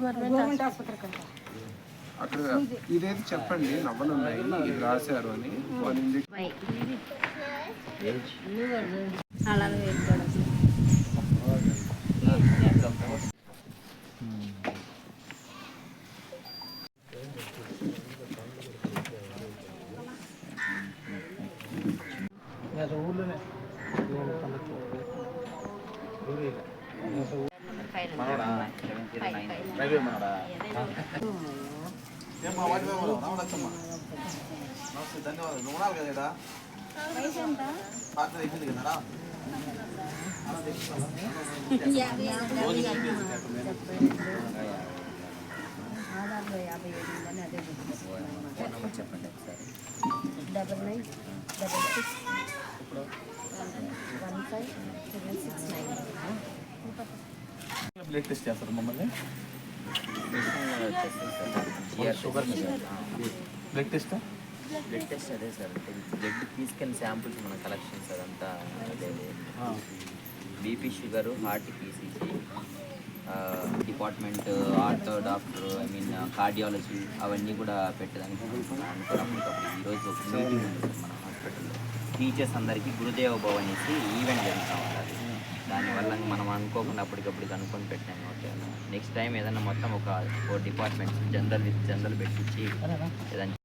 Government ఆసుపత్రి కంటే అక్కడ ఇదైతే చెప్పండి నవ్వలు ఉన్నాయి ఇది రాశారు అని. అలా వేసుకోవడం ఆధార్లో యాభై ఏడు ఉందని అదే చెప్పండి ఒకసారి double nine double six one five seven six nine blood test చేస్తారు మమ్మల్ని. Sugar blood test? Blood test అదే సార్. బ్లడ్ తీసుకెళ్ళిన శాంపుల్స్ మన కలెక్షన్స్ అదంతా అదే BP sugar heart PCC department ortho doctor I mean cardiology అవన్నీ కూడా పెట్టడానికి అనుకున్నప్పుడు ఈరోజు ఒక మీటింగ్ ఉంది సార్ మన హాస్పిటల్లో టీచర్స్ అందరికీ గురుదేవ భవ అనేసి ఈవెంట్ జరుగుతూ ఉంటుంది దానివల్ల మనం అనుకోకుండా అప్పటికప్పుడు కనుక్కొని పెట్టాము ఓకే నెక్స్ట్ టైం ఏదైనా మొత్తం ఒక ఫోర్ డిపార్ట్మెంట్స్ జనరల్ జనరల్ పెట్టించి ఏదైనా